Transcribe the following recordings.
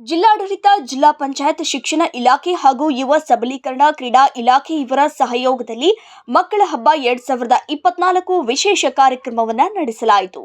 ಜಿಲ್ಲಾಡಳಿತ, ಜಿಲ್ಲಾ ಪಂಚಾಯತ್, ಶಿಕ್ಷಣ ಇಲಾಖೆ ಹಾಗೂ ಯುವ ಸಬಲೀಕರಣ ಕ್ರೀಡಾ ಇಲಾಖೆ ಇವರ ಸಹಯೋಗದಲ್ಲಿ ಮಕ್ಕಳ ಹಬ್ಬ ಎರಡ್ ಸಾವಿರದ ಇಪ್ಪತ್ನಾಲ್ಕು ವಿಶೇಷ ಕಾರ್ಯಕ್ರಮವನ್ನು ನಡೆಸಲಾಯಿತು.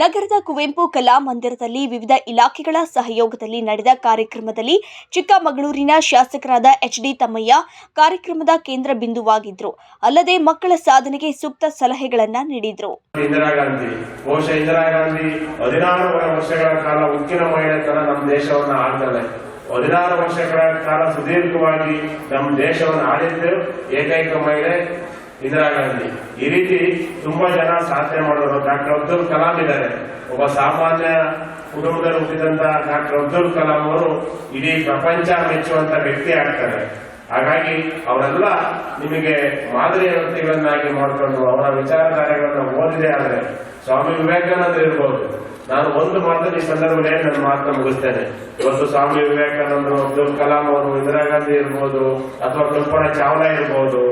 ನಗರದ ಕುವೆಂಪು ಕಲಾ ಮಂದಿರದಲ್ಲಿ ವಿವಿಧ ಇಲಾಖೆಗಳ ಸಹಯೋಗದಲ್ಲಿ ನಡೆದ ಕಾರ್ಯಕ್ರಮದಲ್ಲಿ ಚಿಕ್ಕಮಗಳೂರಿನ ಶಾಸಕರಾದ ಎಚ್ ಡಿ ತಮ್ಮಯ್ಯ ಕಾರ್ಯಕ್ರಮದ ಕೇಂದ್ರ ಬಿಂದುವಾಗಿದ್ರು ಅಲ್ಲದೆ ಮಕ್ಕಳ ಸಾಧನೆಗೆ ಸೂಕ್ತ ಸಲಹೆಗಳನ್ನು ನೀಡಿದ್ರು. ಇಂದಿರಾ ಗಾಂಧಿ ಗಾಂಧಿ ಹದಿನಾರು ವರ್ಷಗಳ ಕಾಲ ಉಕ್ಕಿನ ನಮ್ಮ ಹದಿನಾರು ವರ್ಷಗಳ ಕಾಲ ಸುದೀರ್ಘವಾಗಿ ನಮ್ಮ ದೇಶವನ್ನು ಆಳಿದ್ದು ಏಕೈಕ ಮಹಿಳೆ ಇಂದಿರಾ ಗಾಂಧಿ ಈ ರೀತಿ ತುಂಬಾ ಜನ ಸಾಧನೆ ಮಾಡಿದ್ರು ಡಾಕ್ಟರ್ ಅಬ್ದುಲ್ ಕಲಾಂ ಇದ್ದಾರೆ. ಒಬ್ಬ ಸಾಮಾನ್ಯ ಕುಟುಂಬದಲ್ಲಿ ಹುಟ್ಟಿದಂತ ಡಾಕ್ಟರ್ ಅಬ್ದುಲ್ ಕಲಾಂ ಅವರು ಇಡೀ ಪ್ರಪಂಚ ಮೆಚ್ಚುವಂತ ವ್ಯಕ್ತಿ ಆಗ್ತಾರೆ. ಹಾಗಾಗಿ ಅವರೆಲ್ಲ ನಿಮಗೆ ಮಾದರಿ ವ್ಯಕ್ತಿಗಳನ್ನಾಗಿ ಮಾಡಿಕೊಂಡು ಅವರ ವಿಚಾರಧಾರೆಗಳನ್ನ ಓದಿದೆ ಆದರೆ ಸ್ವಾಮಿ ವಿವೇಕಾನಂದ ಇರ್ಬೋದು. ನಾನು ಒಂದು ಮಾತನ್ನು ಈ ಸಂದರ್ಭದಲ್ಲಿ ನನ್ನ ಮಾತನ್ನ ಮುಗಿಸ್ತೇನೆ. ಇವತ್ತು ಸ್ವಾಮಿ ವಿವೇಕಾನಂದರು, ಅಬ್ದುಲ್ ಕಲಾಂ ಅವರು ಇಂದಿರಾ ಗಾಂಧಿ ಇರ್ಬೋದು, ಅಥವಾ ಕಲ್ಪನಾ ಚಾವ್ಲಾ ಇರ್ಬೋದು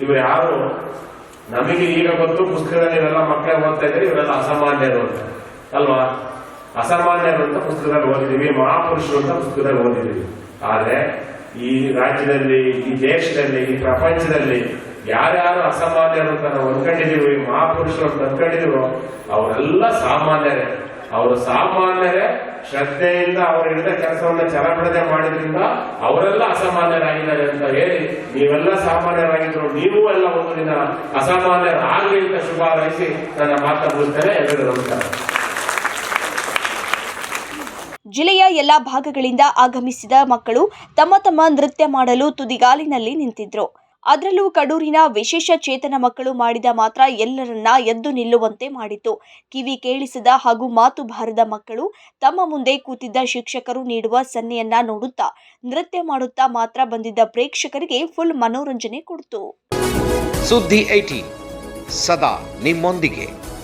ಇವರು ಯಾರು? ನಮಗೆ ಈಗ ಗೊತ್ತು ಪುಸ್ತಕದಲ್ಲಿ ಇವೆಲ್ಲ ಮಕ್ಕಳೇ ಓದ್ತಾ ಇದ್ರೆ ಇವರೆಲ್ಲ ಅಸಾಮಾನ್ಯರು ಅಂತ. ಅಲ್ವಾ? ಅಸಾಮಾನ್ಯರು ಅಂತ ಪುಸ್ತಕದಲ್ಲಿ ಓದಿದ್ದೀವಿ, ಮಹಾಪುರುಷರು ಅಂತ ಪುಸ್ತಕದಲ್ಲಿ ಓದಿದೀವಿ ಆದ್ರೆ ಈ ರಾಜ್ಯದಲ್ಲಿ, ಈ ದೇಶದಲ್ಲಿ, ಈ ಪ್ರಪಂಚದಲ್ಲಿ ಯಾರ್ಯಾರು ಅಸಾಮಾನ್ಯರು ಅಂತ ನಾವು ಅನ್ಕೊಂಡಿದೀವಿ ಮಹಾಪುರುಷರು ಅಂತ ಅನ್ಕೊಂಡಿದೀವೋ ಅವರೆಲ್ಲ ಸಾಮಾನ್ಯರೇ. ಅವರು ಸಾಮಾನ್ಯರೇ ಶ್ರದ್ಧೆಯಿಂದ ಅವರು ಹಿಡಿದ ಕೆಲಸವನ್ನ ಚಲಬಿಡದೆ ಮಾಡಿದ್ರಿಂದ ಅವರೆಲ್ಲ ಅಸಾಮಾನ್ಯರಾಗಿದ್ದಾರೆ ಅಂತ ಹೇಳಿ ನೀವೆಲ್ಲ ಸಾಮಾನ್ಯರಾಗಿದ್ರು, ನೀವು ಎಲ್ಲ ಒಂದು ದಿನ ಅಸಾಮಾನ್ಯರಾಗಲಿ ಅಂತ ಶುಭ ಹಾರೈಸಿ ನನ್ನ ಮಾತು ಮುಗಿಸ್ತೇನೆ. ಎಲ್ಲರೂ ನಮಸ್ಕಾರ. ಜಿಲ್ಲೆಯ ಎಲ್ಲಾ ಭಾಗಗಳಿಂದ ಆಗಮಿಸಿದ ಮಕ್ಕಳು ತಮ್ಮ ತಮ್ಮ ನೃತ್ಯ ಮಾಡಲು ತುದಿಗಾಲಿನಲ್ಲಿ ನಿಂತಿದ್ರು. ಅದರಲ್ಲೂ ಕಡೂರಿನ ವಿಶೇಷ ಚೇತನ ಮಕ್ಕಳು ಮಾಡಿದ ಮಾತ್ರ ಎಲ್ಲರನ್ನ ಎದ್ದು ನಿಲ್ಲುವಂತೆ ಮಾಡಿತು. ಕಿವಿ ಕೇಳಿಸಿದ ಹಾಗೂ ಮಾತು ಬಾರದ ಮಕ್ಕಳು ತಮ್ಮ ಮುಂದೆ ಕೂತಿದ್ದ ಶಿಕ್ಷಕರು ನೀಡುವ ಸನ್ನೆಯನ್ನ ನೋಡುತ್ತಾ, ನೃತ್ಯ ಮಾಡುತ್ತಾ ಮಾತ್ರ ಬಂದಿದ್ದ ಪ್ರೇಕ್ಷಕರಿಗೆ ಫುಲ್ ಮನೋರಂಜನೆ ಕೊಡ್ತು. ಸುದ್ದಿ ಸದಾ ನಿಮ್ಮೊಂದಿಗೆ.